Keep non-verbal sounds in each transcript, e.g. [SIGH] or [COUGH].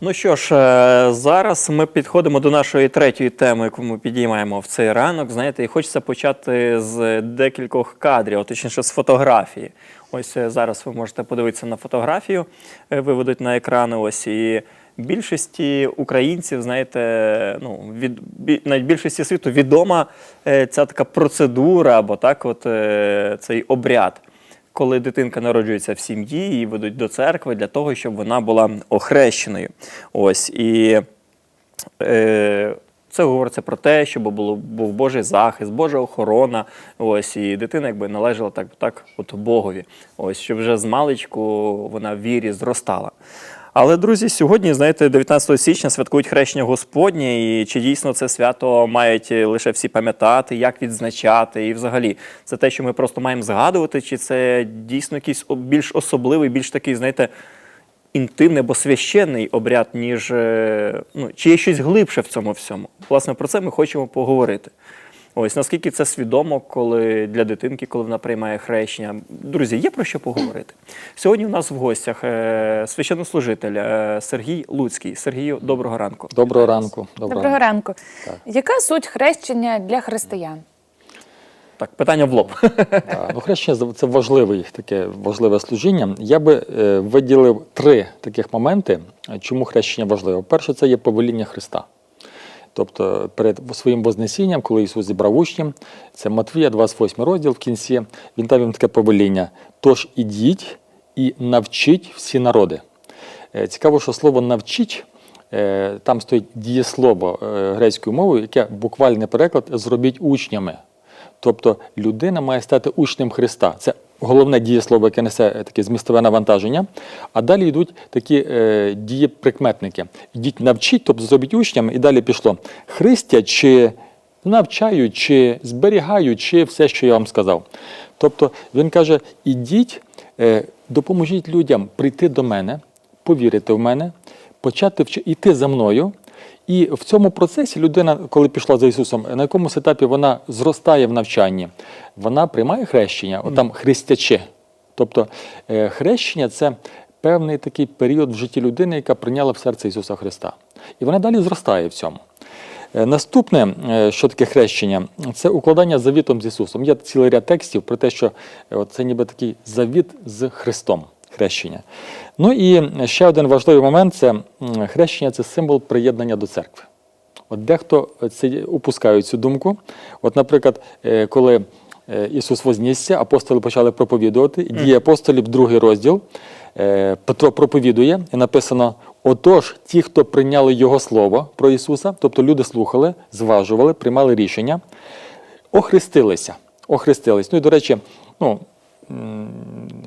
Ну що ж, е, зараз ми підходимо до нашої третьої теми, яку ми підіймаємо в цей ранок. Знаєте, і хочеться почати з декількох кадрів, точніше з фотографії. Ось е, зараз ви можете подивитися на фотографію, е, виведуть на екрани. Ось і більшості українців, знаєте, ну від бі- навіть більшості світу відома ця така процедура або так, от цей обряд коли дитинка народжується в сім'ї, її ведуть до церкви для того, щоб вона була охрещеною. Ось і е, це говориться про те, щоб було, був Божий захист, Божа охорона. Ось і дитина якби належала так, так от Богові. Ось щоб вже з маличку вона в вірі зростала. Але, друзі, сьогодні, знаєте, 19 січня святкують хрещення Господнє, і чи дійсно це свято мають лише всі пам'ятати, як відзначати, і взагалі це те, що ми просто маємо згадувати, чи це дійсно якийсь більш особливий, більш такий, знаєте, інтимний або священний обряд, ніж е, ну, чи є щось глибше в цьому всьому. Власне, про це ми хочемо поговорити. Ось наскільки це свідомо, коли для дитинки, коли вона приймає хрещення. Друзі, є про що поговорити. Сьогодні у нас в гостях е, священнослужитель е, Сергій Луцький. Сергію, доброго ранку. Доброго ранку. Доброго ранку. Яка суть хрещення для християн? Так, питання в лоб. [LAUGHS] Так, Ну, хрещення це важливе, таке важливе служіння. Я би е, виділив три таких моменти, чому хрещення важливе. Перше, це є повеління Христа. Тобто перед своїм Вознесінням, коли Ісус зібрав учнів, це Матвія, 28 розділ в кінці, він дав їм таке повеління. Тож ідіть і навчіть всі народи. Е, Цікаво, що слово навчіть. е, Там стоїть дієслово е, грецькою мовою, яке буквальний переклад зробіть учнями. Тобто людина має стати учнем Христа. Це головне дієслово, яке несе е, таке змістове навантаження. А далі йдуть такі е, дієприкметники. Ідіть навчіть, тобто зробіть учнями, і далі пішло. Христять чи навчають, чи зберігають, чи все, що я вам сказав. Тобто він каже: ідіть, е, допоможіть людям прийти до мене, повірити в мене, почати вч- йти за мною. І в цьому процесі людина, коли пішла за Ісусом, на якомусь етапі вона зростає в навчанні, вона приймає хрещення, отам хрестячи. Тобто е, хрещення це певний такий період в житті людини, яка прийняла в серце Ісуса Христа. І вона далі зростає в цьому. Е, Наступне, е, що таке хрещення, це укладання завітом з Ісусом. Є цілий ряд текстів про те, що це ніби такий завіт з Христом. Хрещення. Ну і ще один важливий момент це хрещення це символ приєднання до церкви. От дехто це упускає цю думку. От, наприклад, е, коли е, Ісус вознісся, апостоли почали проповідувати, дії апостолів, другий розділ. е, Петро проповідує, і написано: отож, ті, хто прийняли Його слово про Ісуса, тобто люди слухали, зважували, приймали рішення, охрестилися. Охрестились. Ну і до речі, ну,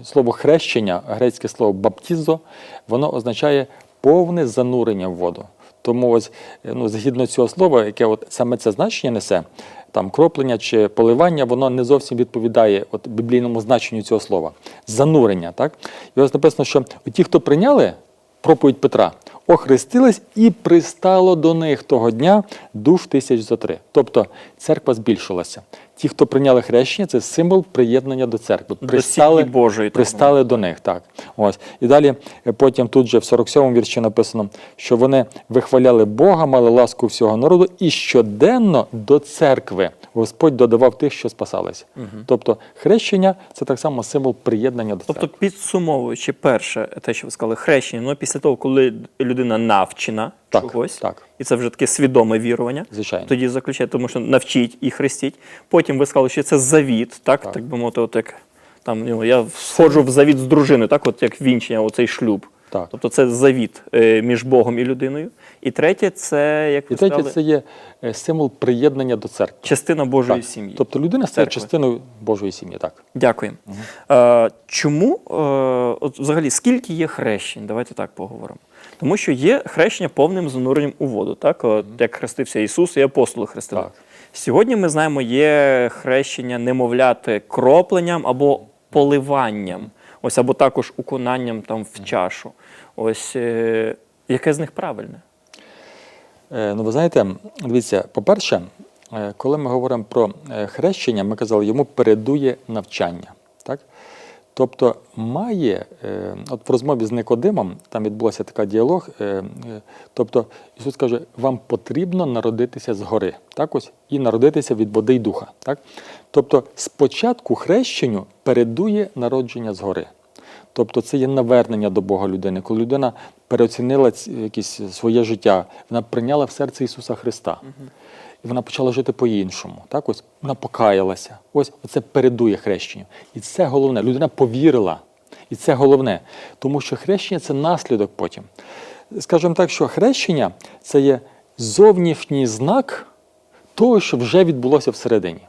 слово хрещення, грецьке слово баптізо, воно означає повне занурення в воду. Тому ось е, ну, згідно цього слова, яке от саме це значення несе, там кроплення чи поливання, воно не зовсім відповідає от біблійному значенню цього слова. Занурення, так? І ось написано, що ті, хто прийняли проповідь Петра, охрестились і пристало до них того дня душ тисяч за три. Тобто церква збільшилася. Ті, хто прийняли хрещення, це символ приєднання до церкви. До Божої, пристали до них. Так. Ось. І далі е, потім тут же в 47-му вірші написано, що вони вихваляли Бога, мали ласку всього народу, і щоденно до церкви Господь додавав тих, що спасалися. Тобто хрещення це так само символ приєднання до Тобто, церкви. підсумовуючи перше, те, що ви сказали, хрещення, ну після того, коли людина навчена Так, чогось, так. і це вже таке свідоме вірування, Звичайно. тоді заключає, тому що навчіть і хрестіть. Потім ви сказали, що це завіт, так, так, би мовити, от як там ну, я входжу в завіт з дружиною, так, от як вінчення, оцей шлюб. Так. Тобто це завіт е, між Богом і людиною. І третє, це, як ви І третє, сказали, це є е, символ приєднання до церкви. частина Божої Так. сім'ї. Тобто людина стає Церкви. частиною Божої сім'ї. Так. Дякую. Е, чому, от взагалі, скільки є хрещень? Давайте так поговоримо. Тому що є хрещення повним зануренням у воду, так? От, як хрестився Ісус і апостоли хрестили. Так. Сьогодні ми знаємо, є хрещення немовляти кропленням або поливанням, ось або також уконанням там в чашу. Ось е, яке з них правильне? Е, Ну, ви знаєте, дивіться, по-перше, е, коли ми говоримо про е, хрещення, ми казали, йому передує навчання. Тобто має, е, от в розмові з Никодимом, там відбулося така діалог. е, е, Тобто Ісус каже, вам потрібно народитися згори, так ось, і народитися від води й духа. Так? Тобто спочатку хрещенню передує народження згори. Тобто це є навернення до Бога людини, коли людина переоцінила ці- якесь своє життя, вона прийняла в серце Ісуса Христа. І вона почала жити по-іншому. Так ось вона покаялася. Ось це передує хрещенню. І це головне. Людина повірила. І це головне. Тому що хрещення це наслідок потім. Скажімо так, що хрещення це є зовнішній знак того, що вже відбулося всередині.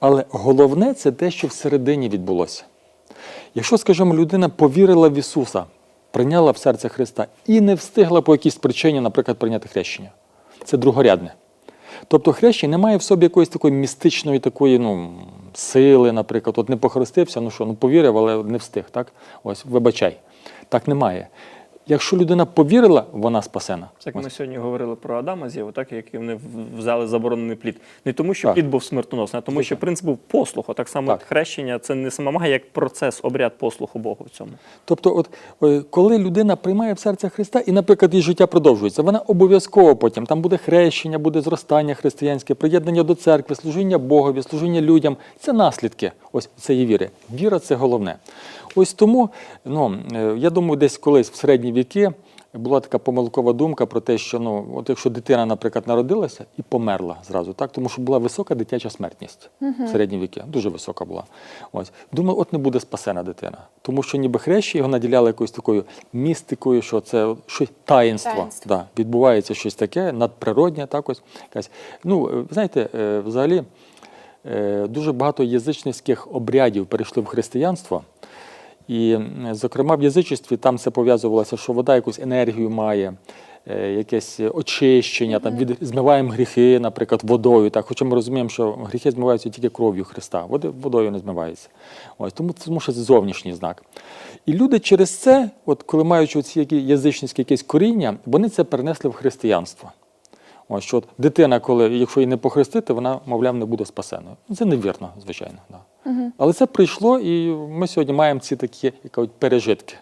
Але головне це те, що всередині відбулося. Якщо, скажімо, людина повірила в Ісуса, прийняла в серце Христа і не встигла по якійсь причині, наприклад, прийняти хрещення, це другорядне. Тобто хрещення не має в собі якоїсь такої містичної такої ну, сили, наприклад, от не похрестився, ну що, ну повірив, але не встиг. Так? Ось, вибачай. Так немає. Якщо людина повірила, вона спасена. Як ми сьогодні говорили про Адама з Єву, так як вони взяли заборонений плід. Не тому, що Так. плід був смертоносний, а тому, що принцип був послуху. Так само Так. хрещення це не самомага, як процес, обряд послуху Богу в цьому. Тобто, от коли людина приймає в серце Христа, і, наприклад, її життя продовжується, вона обов'язково потім там буде хрещення, буде зростання християнське, приєднання до церкви, служіння Богові, служіння людям. Це наслідки ось цієї віри. Віра це головне. Ось тому, ну е, я думаю, десь колись в середні віки. Була така помилкова думка про те, що ну, от якщо дитина, наприклад, народилася і померла зразу, так тому що була висока дитяча смертність в середні віки, дуже висока була. Ось думаю, от не буде спасена дитина, тому що ніби хрещі його наділяли якоюсь такою містикою, що це щось таїнство. Таїнство. Да, відбувається щось таке надприроднє, так ось якась. Ну, е, знаєте, е, взагалі дуже багато язичницьких обрядів перейшли в християнство. І, зокрема, в язичестві там це пов'язувалося, що вода якусь енергію має, е, якесь очищення, там від змиваємо гріхи, наприклад, водою. Так, хоча ми розуміємо, що гріхи змиваються тільки кров'ю Христа, води, водою не змиваються. Ось тому це тому що це зовнішній знак. І люди через це, от коли маючи ці язичницькі якісь коріння, вони це перенесли в християнство. Ось що от дитина, коли, якщо її не похрестити, вона, мовляв, не буде спасеною. Ну, Це невірно, звичайно. Да. Але це прийшло, і ми сьогодні маємо ці такі кажуть, пережитки.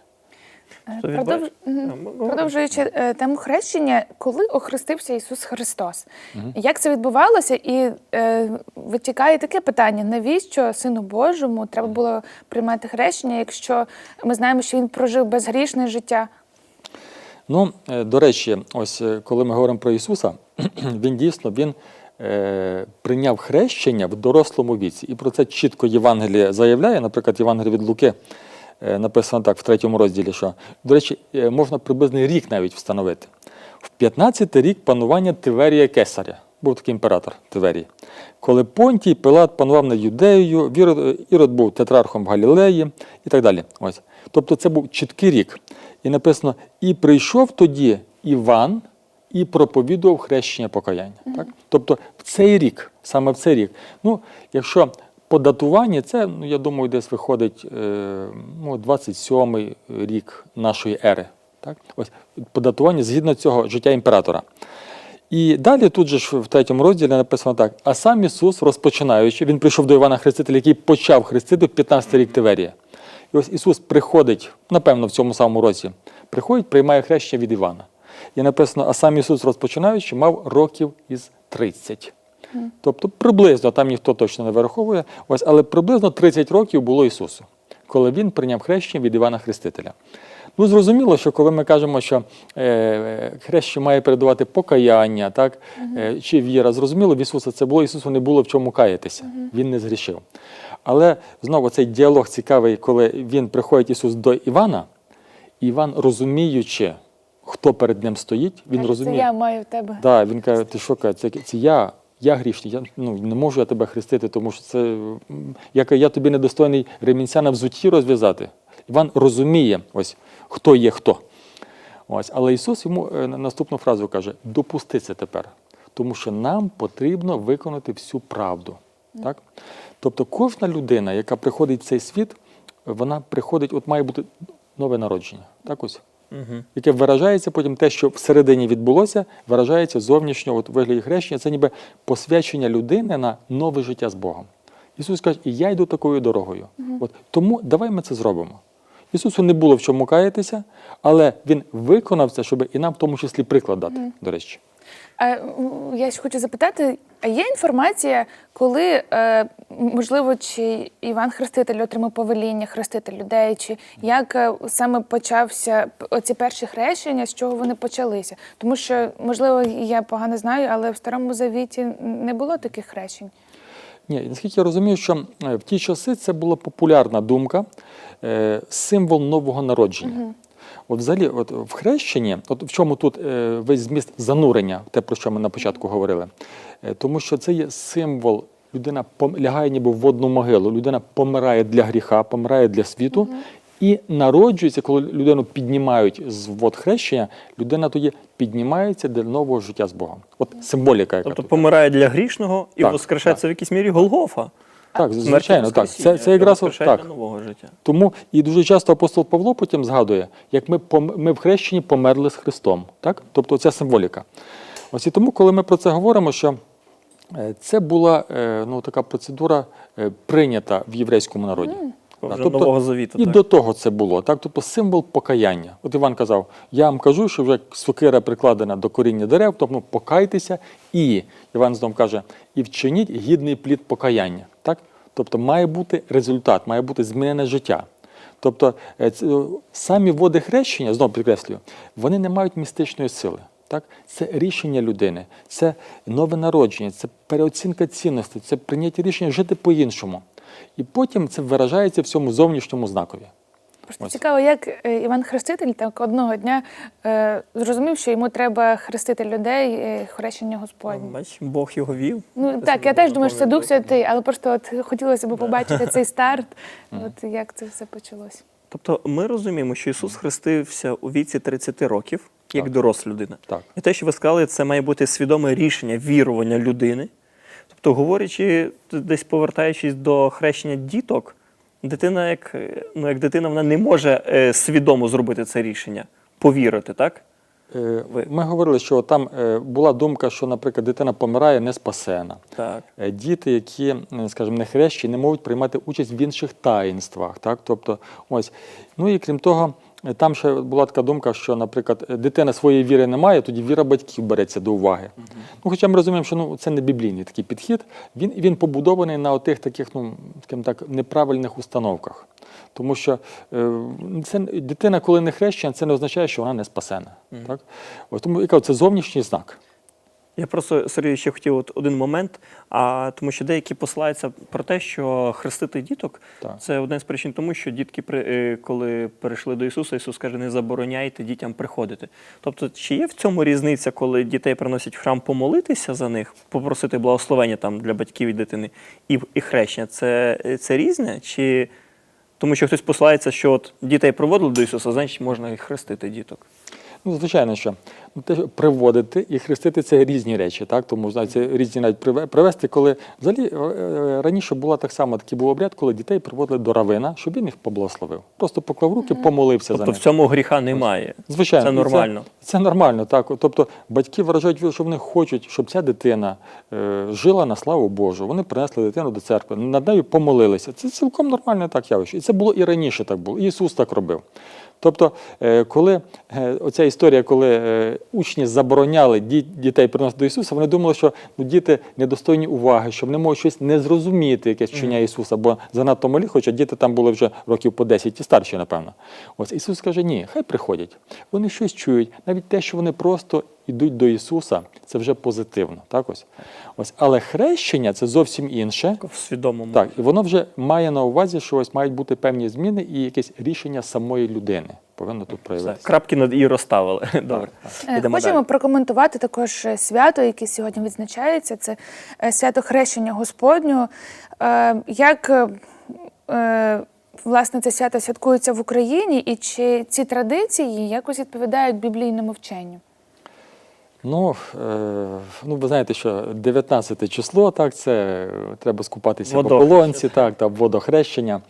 Е, продовж-. А, ми говоримо. Продовжуючи е, тему хрещення, коли охрестився Ісус Христос? Як це відбувалося? І е, витікає таке питання: навіщо Сину Божому треба було приймати хрещення, якщо ми знаємо, що він прожив безгрішне життя? Ну, е, до речі, ось е, коли ми говоримо про Ісуса, [CLEARS THROAT] він дійсно він е, прийняв хрещення в дорослому віці. І про це чітко Євангеліє заявляє, наприклад, Євангеліє від Луки. е, Написано так в третьому розділі, що, до речі, е, можна приблизний рік навіть встановити. В 15 рік панування Тиверія Кесаря, був такий імператор Тиверій. Коли Понтій Пилат панував над Юдеєю, Ірод був тетрархом в Галілеї і так далі. Ось. Тобто це був чіткий рік. І написано: і прийшов тоді Іван і проповідував хрещення покаяння. Так? Тобто в цей рік, саме в цей рік. Ну, якщо по датуванні, це, ну, я думаю, десь виходить е, ну, 27-й рік нашої ери. Так? Ось по датуванню згідно цього життя імператора. І далі тут же ж в третьому розділі написано так: а сам Ісус, розпочинаючи, він прийшов до Івана Хрестителя, який почав хрестити в 15 рік Тиверія. І ось Ісус приходить, напевно, в цьому самому році, приходить, приймає хрещення від Івана. І написано, а сам Ісус, розпочинаючи, мав років із 30. Тобто приблизно, там ніхто точно не вираховує, ось, але приблизно 30 років було Ісусу, коли Він прийняв хрещення від Івана Хрестителя. Ну, зрозуміло, що коли ми кажемо, що е, хрещення має передавати покаяння, так, е, чи віра, зрозуміло, в Ісуса це було, Ісусу не було в чому каятися, Він не згрішив. Але знову цей діалог цікавий, коли він приходить Ісус до Івана, Іван, розуміючи, хто перед ним стоїть, він Каже, розуміє. Це я маю в тебе. Да, він каже, ти що каже, це, це я, я грішний, я ну, не можу я тебе хрестити, тому що це я, я тобі недостойний ремінця на взутті розв'язати. Іван розуміє, ось хто є хто. Ось, але Ісус йому е, наступну фразу каже: допусти це тепер, тому що нам потрібно виконати всю правду. Так? Тобто кожна людина, яка приходить в цей світ, вона приходить, от має бути нове народження. Так ось? Угу. яке виражається потім те, що всередині відбулося, виражається зовнішньо от, вигляді хрещення. Це ніби посвячення людини на нове життя з Богом. Ісус каже, і я йду такою дорогою. От, тому давай ми це зробимо. Ісусу не було в чому каятися, але Він виконав це, щоб і нам в тому числі приклад дати, до речі. А, я ще хочу запитати: а є інформація, коли е, можливо, чи Іван Хреститель отримав повеління хрестити людей, чи як е, саме почався оці перші хрещення, з чого вони почалися? Тому що, можливо, я погано знаю, але в старому завіті не було таких хрещень. Ні, наскільки я розумію, що е, в ті часи це була популярна думка, е, символ нового народження. От взагалі, от в хрещенні, от в чому тут е, весь зміст занурення, те, про що ми на початку говорили, Е, тому що це є символ. Людина лягає ніби в водну могилу, людина помирає для гріха, помирає для світу. І народжується, коли людину піднімають з вод хрещення, людина тоді піднімається для нового життя з Богом. От символіка, яка Тобто тут. помирає для грішного і Так, воскрешається в якійсь мірі Голгофа. Так, звичайно, так. Це, це якраз так. нового життя. Тому і дуже часто апостол Павло потім згадує, як ми, ми в хрещенні померли з Христом. Так? Тобто ця символіка. Ось і тому, коли ми про це говоримо, що е, це була е, ну, така процедура е, прийнята в єврейському народі. Да, Вже Нового Завіту, І так. до того це було, так? Тобто символ покаяння. От Іван казав: я вам кажу, що вже сокира прикладена до коріння дерев, тобто покайтеся і Іван знов каже, і вчиніть гідний плід покаяння. Тобто має бути результат, має бути змінене життя. Тобто е, е, самі води хрещення, знову підкреслюю, вони не мають містичної сили. Так? Це рішення людини, це нове народження, це переоцінка цінностей, це прийняття рішення жити по-іншому. І потім це виражається в цьому зовнішньому знакові. Просто Ось. цікаво, як е, Іван Хреститель так одного дня е, зрозумів, що йому треба хрестити людей е, хрещення Господнє. Бач, Бог його вів. Ну Це так, я теж думаю, що це Дух. Святий, але просто от хотілося б побачити цей [LAUGHS] старт. От як це все почалось. Тобто ми розуміємо, що Ісус хрестився у віці 30 років, як Так. доросла людина. Так. І те, що ви сказали, це має бути свідоме рішення вірування людини. Тобто, говорячи, десь повертаючись до хрещення діток, дитина, як, ну, як дитина, вона не може е, свідомо зробити це рішення, повірити, так? Е, Ви- Ми говорили, що там е, була думка, що, наприклад, дитина помирає не спасена. Так. Е, Діти, які, скажімо, не хрещі, не можуть приймати участь в інших таїнствах. Так? Тобто, ось. Ну і крім того, там ще була така думка, що, наприклад, дитина своєї віри не має, тоді віра батьків береться до уваги. Ну, хоча ми розуміємо, що ну, це не біблійний такий підхід, він, він побудований на отих таких, ну, таким так, неправильних установках. Тому що е, це, дитина, коли не хрещена, це не означає, що вона не спасена. Так? Ось, тому я кажу, це зовнішній знак. Я просто Сергій ще хотів от один момент, а тому що деякі посилаються про те, що хрестити діток Так. це одна з причин, тому що дітки, при- е, коли перейшли до Ісуса, Ісус каже, не забороняйте дітям приходити. Тобто, чи є в цьому різниця, коли дітей приносять в храм помолитися за них, попросити благословення там для батьків і дитини, і, і хрещення? Це, це різне? Чи тому що хтось посилається, що от дітей проводили до Ісуса, значить можна і хрестити діток? Ну, звичайно, що ну, те, що приводити і хрестити це різні речі, так? Тому знаєте, це різні навіть привести, коли взагалі е, е, раніше була так само такий був обряд, коли дітей приводили до равина, щоб він їх поблагословив. Просто поклав руки, помолився за Тобто в цьому гріха немає. Звичайно, це нормально. Це, це нормально, так. Тобто батьки виражають віру, що вони хочуть, щоб ця дитина е, жила на славу Божу. Вони принесли дитину до церкви, над нею помолилися. Це цілком нормальне так явище. І це було і раніше так було. І Ісус так робив. Тобто, е, коли е, оця історія, коли е, учні забороняли дітей приносити до Ісуса, вони думали, що ну, діти недостойні уваги, що вони можуть щось не зрозуміти, якесь вчення Ісуса, бо занадто малі, хоча діти там були вже років по 10 і старші, напевно. Ось Ісус каже: ні, хай приходять. Вони щось чують. Навіть те, що вони просто йдуть до Ісуса, це вже позитивно. Так ось. Ось. Але хрещення це зовсім інше. В свідомому. Так, і воно вже має на увазі, що ось мають бути певні зміни і якесь рішення самої людини повинно тут Все, проявитися. крапки над і розставили. Добре. Е, Йдемо Хочемо далі. прокоментувати також е, свято, яке сьогодні відзначається. Це е, свято хрещення Господнього. Е, Як е, е, власне це свято святкується в Україні, і чи ці традиції якось відповідають біблійному вченню? Ну, е, ну, ви знаєте, що 19 число, так, це треба скупатися в Водохрещення. ополонці, так, та водохрещення.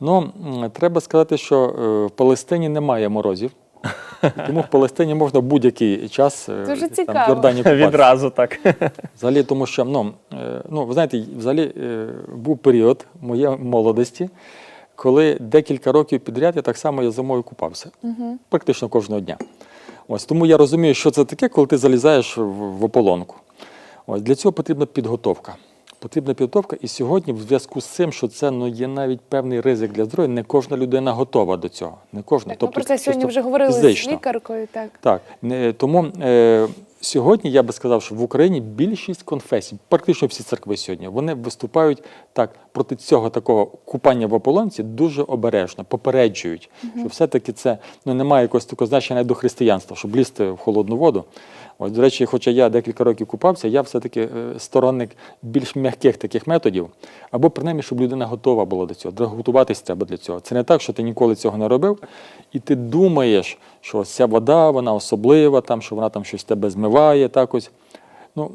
Ну, треба сказати, що е, в Палестині немає морозів, [LAUGHS] тому в Палестині можна будь-який час е, Дуже там, в Йордані [LAUGHS] купатися. Відразу так. [LAUGHS] Взагалі, тому що ну, ну, ви знаєте, взагалі е, був період моєї молодості, коли декілька років підряд я так само я зимою купався. Практично кожного дня. Ось тому я розумію, що це таке, коли ти залізаєш в, ополонку. Ось для цього потрібна підготовка. Потрібна підготовка, і сьогодні, в зв'язку з цим, що це ну, є навіть певний ризик для здоров'я, не кожна людина готова до цього. Не кожна. Так, ми про це сьогодні вже говорили фізично. з лікаркою. Так. Так, не- тому е, сьогодні я би сказав, що в Україні більшість конфесій, практично всі церкви сьогодні, вони виступають так проти цього такого купання в ополонці дуже обережно, попереджують, що все-таки це ну, немає якогось такого значення до християнства, щоб лізти в холодну воду. Ось, до речі, хоча я декілька років купався, я все-таки е, сторонник більш м'яких таких методів, або принаймні, щоб людина готова була до цього. Треба Готуватись треба для цього. Це не так, що ти ніколи цього не робив, і ти думаєш, що ця вода, вона особлива, там, що вона там щось тебе змиває. Так ось. Ну,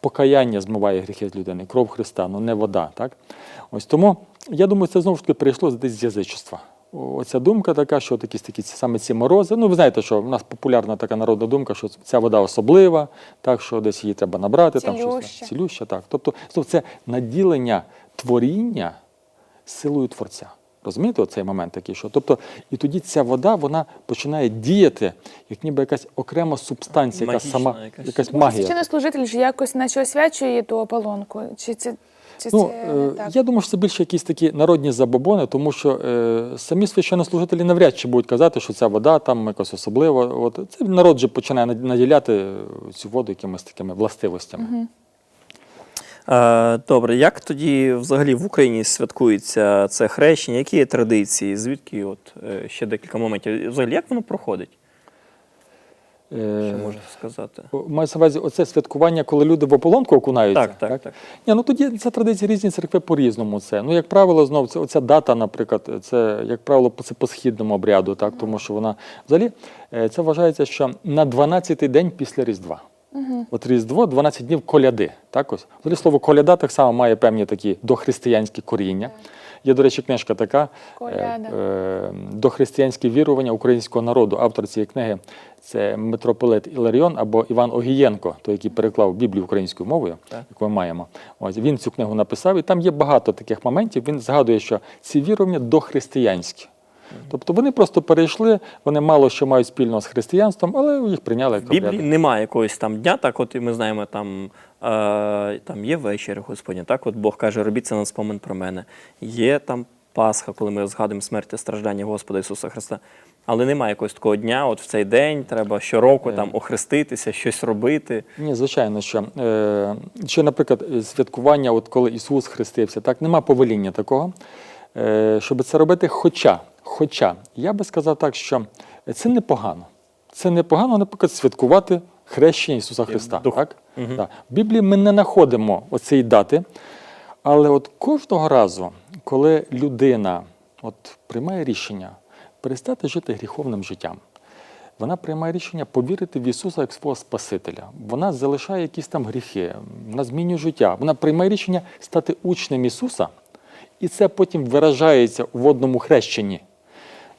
покаяння змиває гріхи з людини, кров Христа, ну не вода. Так? Ось тому, я думаю, це знову ж таки прийшло десь з язичества. Оця думка така, що такі, такі саме ці морози. Ну, ви знаєте, що в нас популярна така народна думка, що ця вода особлива, так що десь її треба набрати, там щось цілюща. Так. Тобто, тобто це наділення творіння силою Творця. Розумієте, оцей момент такий, що тобто, і тоді ця вода вона починає діяти, як ніби якась окрема субстанція, яка Магічна сама якась. якась магія. священнослужитель ж якось наче освячує ту ополонку? Чи це, чи Ну, це е, так? я думаю, що це більше якісь такі народні забобони, тому що е, самі священнослужителі навряд чи будуть казати, що ця вода там якось особлива. От це народ же починає наділяти цю воду якимись такими властивостями. Е, Добре, як тоді взагалі в Україні святкується це хрещення? Які є традиції? Звідки от е, ще декілька моментів? Взагалі, як воно проходить? Е, Що можна сказати? Мається на увазі оце святкування, коли люди в ополонку окунаються. Так, так, так. Ні, ну тоді це традиції різні церкви по-різному. Це ну, як правило, знов це оця дата, наприклад, це як правило це по східному обряду, так тому що вона взагалі е, це вважається, що на 12-й день після Різдва. От Різдво 12 днів коляди. Так ось взагалі слово коляда так само має певні такі дохристиянські коріння. Є, до речі, книжка така Коляда. е, дохристиянські вірування українського народу. Автор цієї книги це митрополит Іларіон або Іван Огієнко, той, який переклав Біблію українською мовою, Так. яку ми маємо. Ось він цю книгу написав, і там є багато таких моментів. Він згадує, що ці вірування дохристиянські. Тобто вони просто перейшли, вони мало що мають спільного з християнством, але їх прийняли як В Біблії немає якогось там дня, так от і ми знаємо, там, е, там є вечір Господня, так от Бог каже, робіть це на спомин про мене. Є там Пасха, коли ми згадуємо смерть і страждання Господа Ісуса Христа. Але немає якогось такого дня, от в цей день треба щороку там охреститися, щось робити. Ні, звичайно, що е, ще, наприклад, е, святкування, от коли Ісус хрестився, так нема повеління такого, е, щоб це робити. Хоча, хоча, я би сказав так, що це непогано. Це непогано, наприклад, святкувати хрещення Ісуса Христа. дух. Так? Так. В Біблії ми не знаходимо оцієї дати, але от кожного разу, коли людина от, приймає рішення перестати жити гріховним життям, вона приймає рішення повірити в Ісуса як свого Спасителя. Вона залишає якісь там гріхи, вона змінює життя. Вона приймає рішення стати учнем Ісуса, і це потім виражається у водному хрещенні.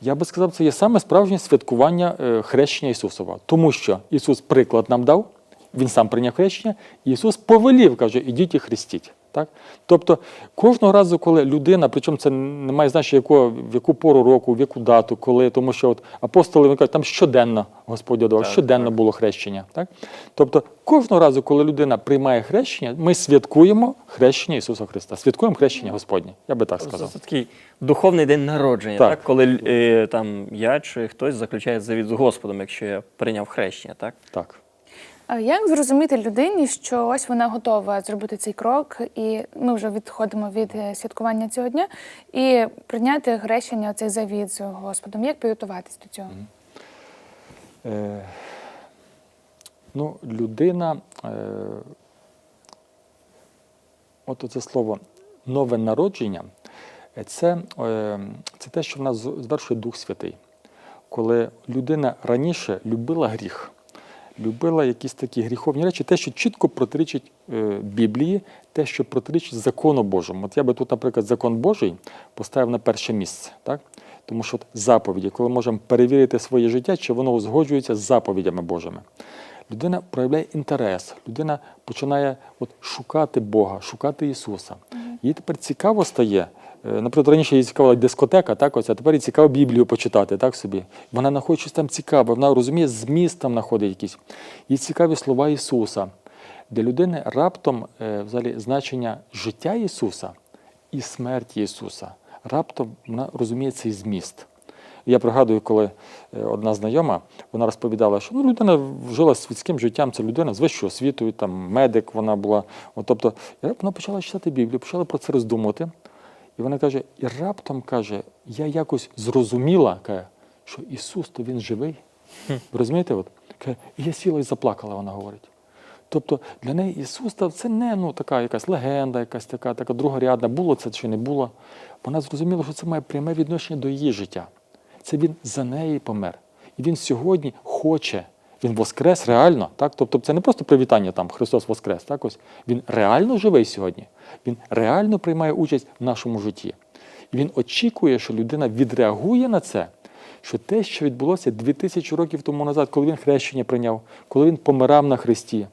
Я би сказав, це є саме справжнє святкування е, хрещення Ісусова, тому що Ісус приклад нам дав, Він сам прийняв хрещення, і Ісус повелів, каже, ідіть і хрестіть. Так? Тобто кожного разу, коли людина, причому це не має значення, яку, в яку пору року, в яку дату, коли, тому що от апостоли вони кажуть, там щоденно Господь давав, щоденно так. було хрещення. Так? Тобто кожного разу, коли людина приймає хрещення, ми святкуємо хрещення Ісуса Христа, святкуємо хрещення Господнє. Я би так сказав. це такий духовний день народження, так, Так. коли е, там я чи хтось заключає завіт з Господом, якщо я прийняв хрещення, так? Так. Як зрозуміти людині, що ось вона готова зробити цей крок, і ми вже відходимо від е, святкування цього дня, і прийняти хрещення, цей завіт з Господом? Як підготуватись до цього? Е, ну, людина, е, от це слово нове народження, це, е, це те, що в нас звершує Дух Святий. Коли людина раніше любила гріх, любила якісь такі гріховні речі, те, що чітко протирічить е, Біблії, те, що протирічить закону Божому. От я би тут, наприклад, закон Божий поставив на перше місце. Так? Тому що от заповіді, коли можемо перевірити своє життя, чи воно узгоджується з заповідями Божими. Людина проявляє інтерес, людина починає от шукати Бога, шукати Ісуса. Їй тепер цікаво стає Наприклад, раніше їй цікавила дискотека, так ось, а тепер їй цікаво Біблію почитати, так собі. Вона знаходить щось там цікаве, вона розуміє, зміст там знаходить якийсь. Їй цікаві слова Ісуса. Для людини раптом е, взагалі значення життя Ісуса і смерті Ісуса. Раптом вона розуміє цей зміст. Я пригадую, коли е, одна знайома вона розповідала, що ну, людина жила світським життям, це людина з вищою освітою, там медик вона була. От, тобто, вона почала читати Біблію, почала про це роздумувати. І вона каже: і раптом каже, я якось зрозуміла, каже, що Ісус то Він живий. Ви розумієте? От? Каже, і я сіла і заплакала, вона говорить. Тобто для неї Ісус це не ну, така якась легенда, якась така, така другорядна, було це чи не було. Вона зрозуміла, що це має пряме відношення до її життя. Це він за неї помер. І він сьогодні хоче. Він воскрес реально, так? Тобто це не просто привітання там Христос Воскрес, так ось. Він реально живий сьогодні. Він реально приймає участь в нашому житті. І він очікує, що людина відреагує на це, що те, що відбулося 2000 років тому назад, коли він хрещення прийняв, коли він помирав на Христі,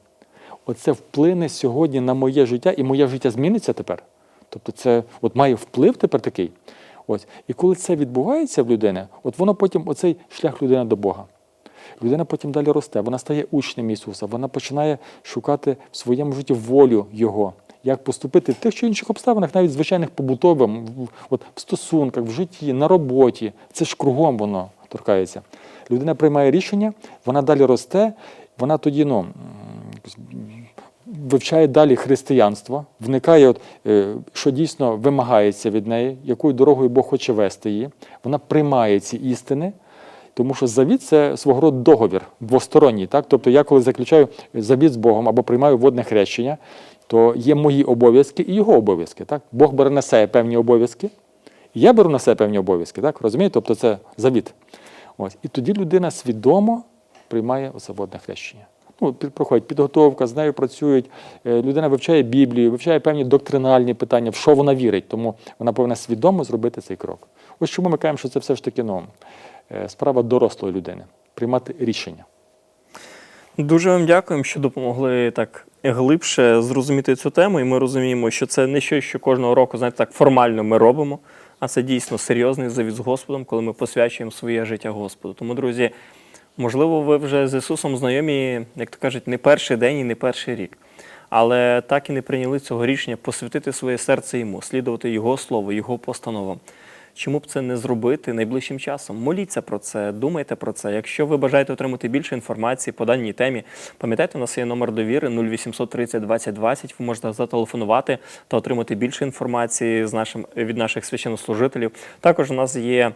оце вплине сьогодні на моє життя, і моє життя зміниться тепер. Тобто це от має вплив тепер такий. Ось. І коли це відбувається в людини, от воно потім, оцей шлях людини до Бога. Людина потім далі росте, вона стає учнем Ісуса, вона починає шукати в своєму житті волю Його, як поступити в тих чи інших обставинах, навіть звичайних побутових, от в стосунках, в житті, на роботі. Це ж кругом воно торкається. Людина приймає рішення, вона далі росте, вона тоді ну, вивчає далі християнство, вникає, от, е, що дійсно вимагається від неї, якою дорогою Бог хоче вести її. Вона приймає ці істини. Тому що завіт це свого роду договір двосторонній. Так? Тобто я коли заключаю завіт з Богом або приймаю водне хрещення, то є мої обов'язки і його обов'язки. Так? Бог бере на себе певні обов'язки, і я беру на себе певні обов'язки. Так? Розумієте? Тобто це завіт. Ось. І тоді людина свідомо приймає оце водне хрещення. Ну, проходить підготовка, з нею працюють. е, Людина вивчає Біблію, вивчає певні доктринальні питання, в що вона вірить. Тому вона повинна свідомо зробити цей крок. Ось чому ми кажемо, що це все ж таки ну, справа дорослої людини приймати рішення. Дуже вам дякуємо, що допомогли так глибше зрозуміти цю тему. І ми розуміємо, що це не щось, що кожного року, знаєте, так формально ми робимо, а це дійсно серйозний завіт з Господом, коли ми посвячуємо своє життя Господу. Тому, друзі, можливо, ви вже з Ісусом знайомі, як то кажуть, не перший день і не перший рік. Але так і не прийняли цього рішення посвятити своє серце йому, слідувати Його слову, Його постановам. Чому б це не зробити найближчим часом? Моліться про це, думайте про це. Якщо ви бажаєте отримати більше інформації по даній темі, пам'ятайте, у нас є номер довіри 0800 30 20 20. Ви можете зателефонувати та отримати більше інформації з нашим, від наших священнослужителів. Також у нас є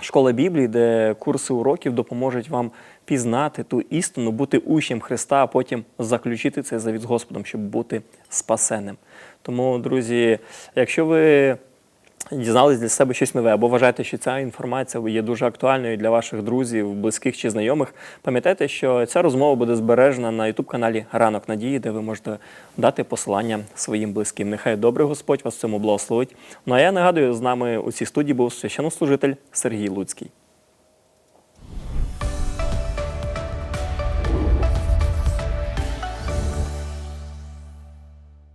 школа Біблії, де курси уроків допоможуть вам пізнати ту істину, бути учнем Христа, а потім заключити цей завіт з Господом, щоб бути спасеним. Тому, друзі, якщо ви дізнались для себе щось нове, або вважаєте, що ця інформація є дуже актуальною для ваших друзів, близьких чи знайомих, пам'ятайте, що ця розмова буде збережена на youtube каналі Ранок Надії, де ви можете дати посилання своїм близьким. Нехай добрий Господь вас в цьому благословить. Ну а я нагадую, з нами у цій студії був священнослужитель Сергій Луцький.